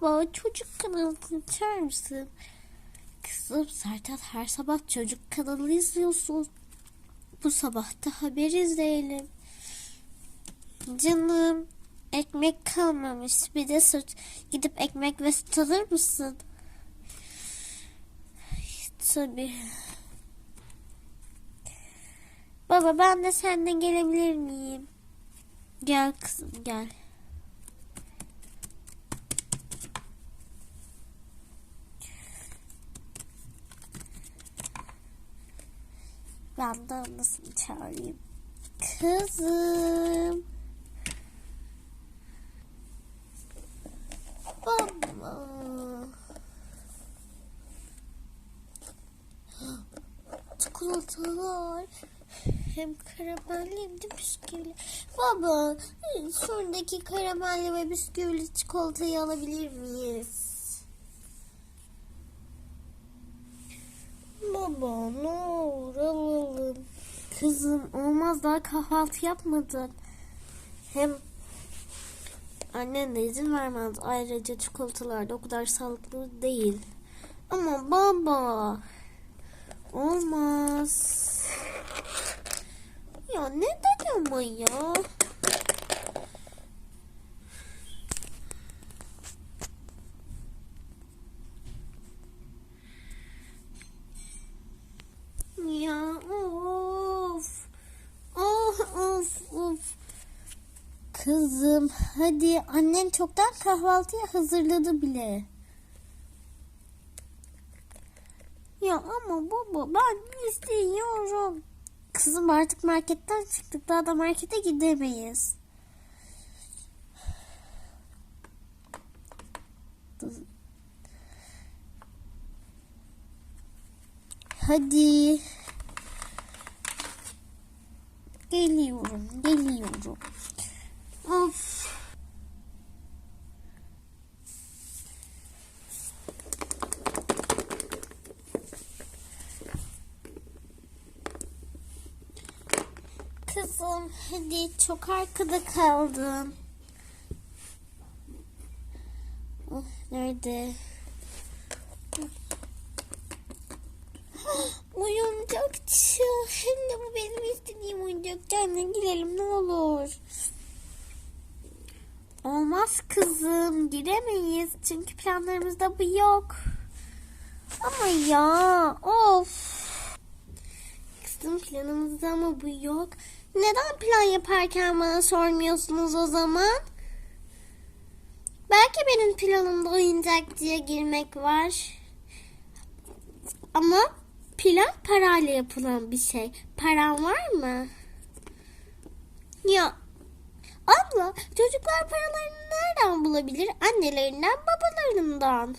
Baba çocuk kanalını açar mısın? Kızım zaten her sabah çocuk kanalı izliyorsun. Bu sabah da haber izleyelim. Canım ekmek kalmamış. Bir de süt. Gidip ekmek ve süt alır mısın? Tabii. Baba ben de senden gelebilir miyim? Gel kızım gel. Ben de çağırayım. Kızım. Baba. Çikolatalar. Hem karamelli hem de bisküvili. Baba, şuradaki karamelli ve bisküvili çikolatayı alabilir miyiz? Baba, ne alalım. Kızım, olmaz daha kahvaltı yapmadın. Hem annen de izin vermez. Ayrıca çikolatalar da o kadar sağlıklı değil. Ama baba, olmaz. Ya neden ama ya? Ya of. Oh of of. Kızım hadi annen çoktan kahvaltıya hazırladı bile. Ya ama baba ben istiyorum. Kızım artık marketten çıktık. Daha da markete gidemeyiz. Hadi. Geliyorum, geliyorum. Of. Kızım hadi çok arkada kaldın. Oh, nerede? Oyuncakçı. Hem de bu benim istediğim oyuncak. Canına girelim ne olur. Olmaz kızım. Giremeyiz. Çünkü planlarımızda bu yok. Ama ya. Of. Kızım planımızda ama bu yok. Neden plan yaparken bana sormuyorsunuz o zaman? Belki benim planımda oyuncakçıya girmek var. Ama plan parayla yapılan bir şey. Paran var mı? Ya abla çocuklar paralarını nereden bulabilir? Annelerinden babalarından.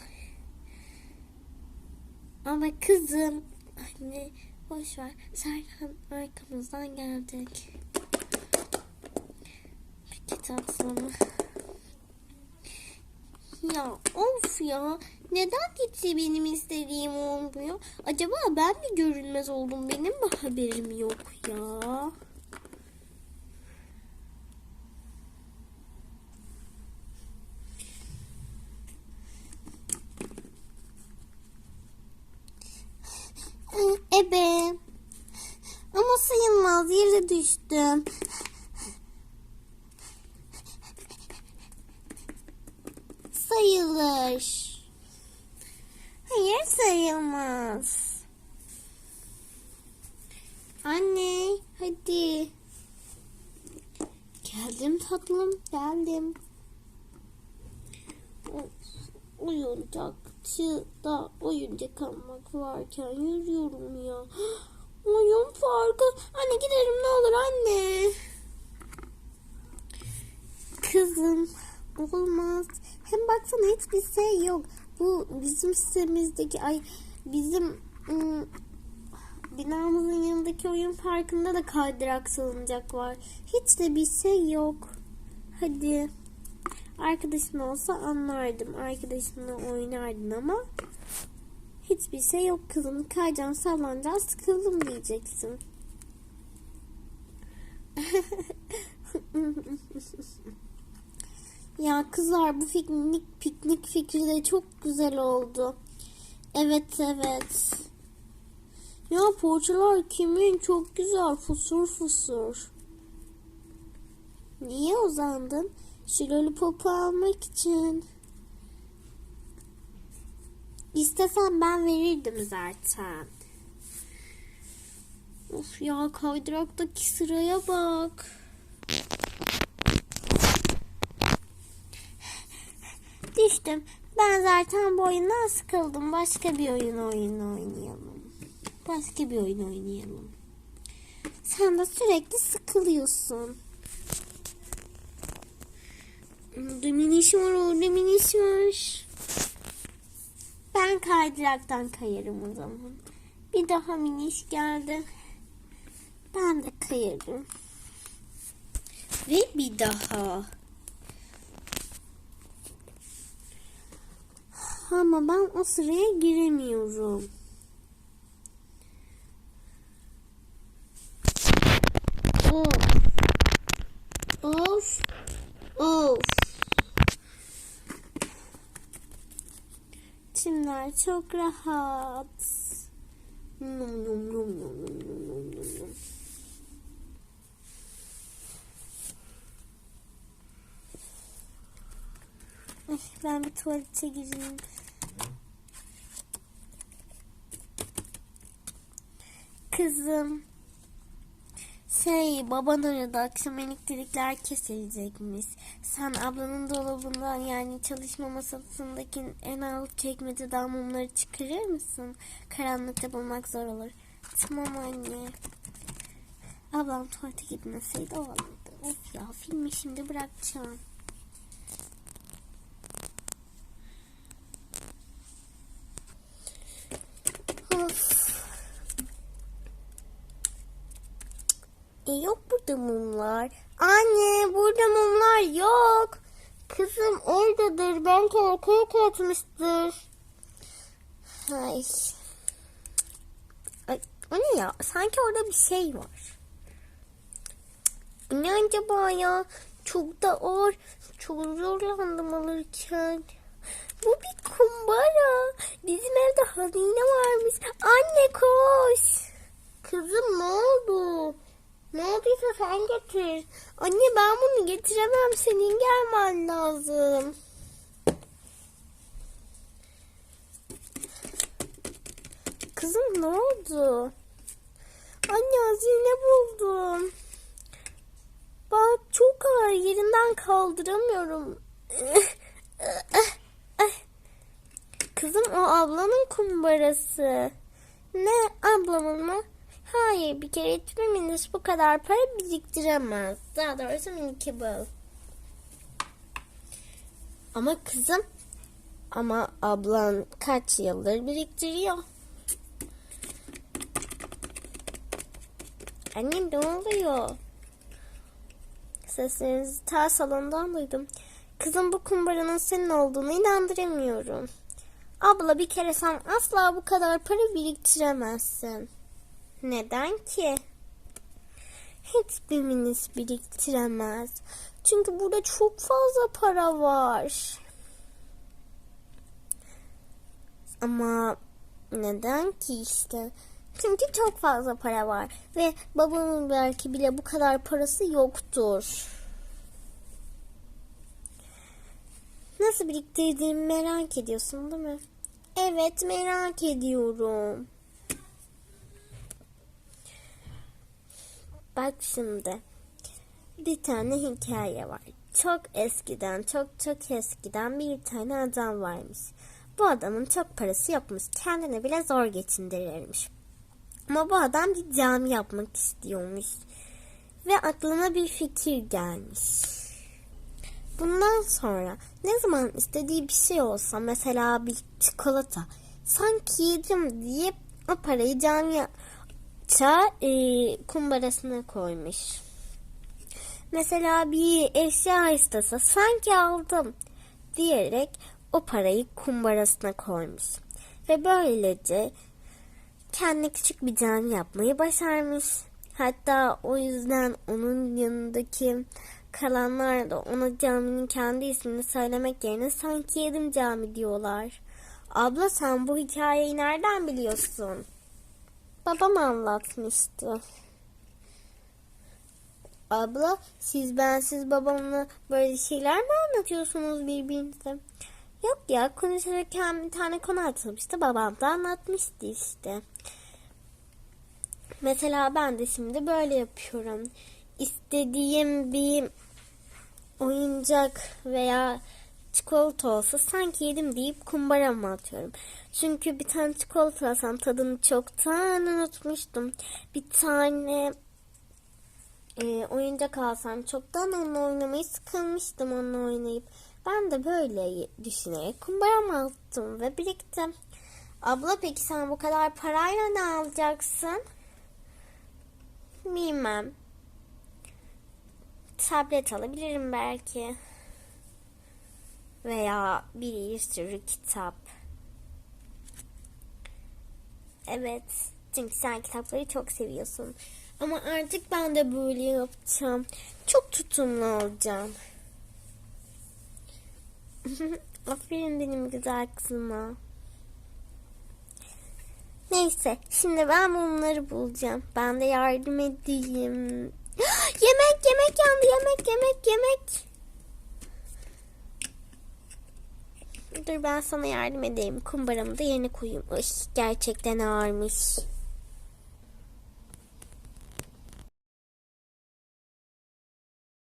Ama kızım anne boş ver. Serkan arkamızdan geldik. Bir kitap sana. Ya of ya. Neden hiç benim istediğim olmuyor? Acaba ben mi görünmez oldum? Benim mi haberim yok ya? Ebe. Ama sayılmaz. Yere düştüm. Sayılır. Hayır sayılmaz. Anne hadi. Geldim tatlım geldim. Oyuncakçı da oyuncak almak varken yürüyorum ya. Oyun farkı. Anne gidelim ne olur anne. Kızım olmaz. Hem baksana hiçbir şey yok. Bu bizim sitemizdeki ay bizim ım, binamızın yanındaki oyun parkında da kaydırak salınacak var. Hiç de bir şey yok. Hadi. Arkadaşın olsa anlardım. Arkadaşınla oynardın ama hiçbir şey yok kızım. Kayacaksın sallanacaksın sıkıldım diyeceksin. Ya kızlar bu piknik piknik fikri de çok güzel oldu. Evet evet. Ya poğaçalar kimin? Çok güzel fısır fısır. Niye uzandın? Şu lollipopu almak için. İstesem ben verirdim zaten. Of ya kaydıraktaki sıraya bak. Düştüm. Ben zaten bu oyundan sıkıldım. Başka bir oyun oyun oynayalım. Başka bir oyun oynayalım. Sen de sürekli sıkılıyorsun. Miniş var, miniş var. Ben kaydıraktan kayarım o zaman. Bir daha miniş geldi. Ben de kayarım. Ve bir daha. Ama ben o sıraya giremiyorum. Of. çok rahat. Num num num num num num num num. Ay, ben bir tuvalete gireyim. Kızım şey baban aradı akşam elektrikler kesilecekmiş. Sen ablanın dolabından yani çalışma masasındaki en alt çekmeceden mumları çıkarır mısın? Karanlıkta bulmak zor olur. Tamam anne. Ablam tuvalete gitmeseydi o alırdı. Of ya filmi şimdi bırakacağım. Of. E burada mumlar. Anne burada mumlar yok. Kızım oradadır. Belki arkaya kaçmıştır. Ay. Ay, o ne ya? Sanki orada bir şey var. Ne acaba ya? Çok da ağır. Çok zorlandım alırken. Bu bir kumbara. Bizim evde hazine varmış. Anne koş. Kızım ne oldu? Ne olduysa sen getir. Anne ben bunu getiremem. Senin gelmen lazım. Kızım ne oldu? Anne hazine buldum. Bak çok ağır yerinden kaldıramıyorum. Kızım o ablanın kumbarası. Ne ablamın mı? Hayır bir kere hiçbir minis bu kadar para biriktiremez. Daha doğrusu miniki bu. Ama kızım ama ablan kaç yıldır biriktiriyor. Annem ne oluyor? Seslerinizi ta salondan duydum. Kızım bu kumbaranın senin olduğunu inandıramıyorum. Abla bir kere sen asla bu kadar para biriktiremezsin. Neden ki? Hiçbir minis biriktiremez. Çünkü burada çok fazla para var. Ama neden ki işte? Çünkü çok fazla para var ve babamın belki bile bu kadar parası yoktur. Nasıl biriktirdiğimi merak ediyorsun değil mi? Evet merak ediyorum. Bak şimdi. Bir tane hikaye var. Çok eskiden, çok çok eskiden bir tane adam varmış. Bu adamın çok parası yokmuş. Kendine bile zor geçindirirmiş. Ama bu adam bir cami yapmak istiyormuş. Ve aklına bir fikir gelmiş. Bundan sonra ne zaman istediği bir şey olsa mesela bir çikolata sanki yedim diye o parayı camiye ça e, kumbarasına koymuş. Mesela bir eşya istese sanki aldım diyerek o parayı kumbarasına koymuş. Ve böylece kendine küçük bir cami yapmayı başarmış. Hatta o yüzden onun yanındaki kalanlar da ona caminin kendi ismini söylemek yerine sanki yedim cami diyorlar. Abla sen bu hikayeyi nereden biliyorsun? Babam anlatmıştı. Abla siz bensiz babamla böyle şeyler mi anlatıyorsunuz birbirinize? Yok ya konuşurken bir tane konu açılmıştı. Babam da anlatmıştı işte. Mesela ben de şimdi böyle yapıyorum. İstediğim bir oyuncak veya çikolata olsa sanki yedim deyip kumbarama atıyorum. Çünkü bir tane çikolata alsam tadını çoktan unutmuştum. Bir tane e, oyuncak alsam çoktan onunla oynamayı sıkılmıştım onunla oynayıp. Ben de böyle düşünerek kumbarama attım ve birikti. Abla peki sen bu kadar parayla ne alacaksın? Bilmem. Tablet alabilirim belki. Veya bir sürü kitap. Evet. Çünkü sen kitapları çok seviyorsun. Ama artık ben de böyle yapacağım. Çok tutumlu olacağım. Aferin benim güzel kızıma. Neyse şimdi ben bunları bulacağım. Ben de yardım edeyim. yemek yemek yandı yemek yemek yemek. Dur ben sana yardım edeyim. Kumbaramı da yerine koyayım. Ay, gerçekten ağırmış.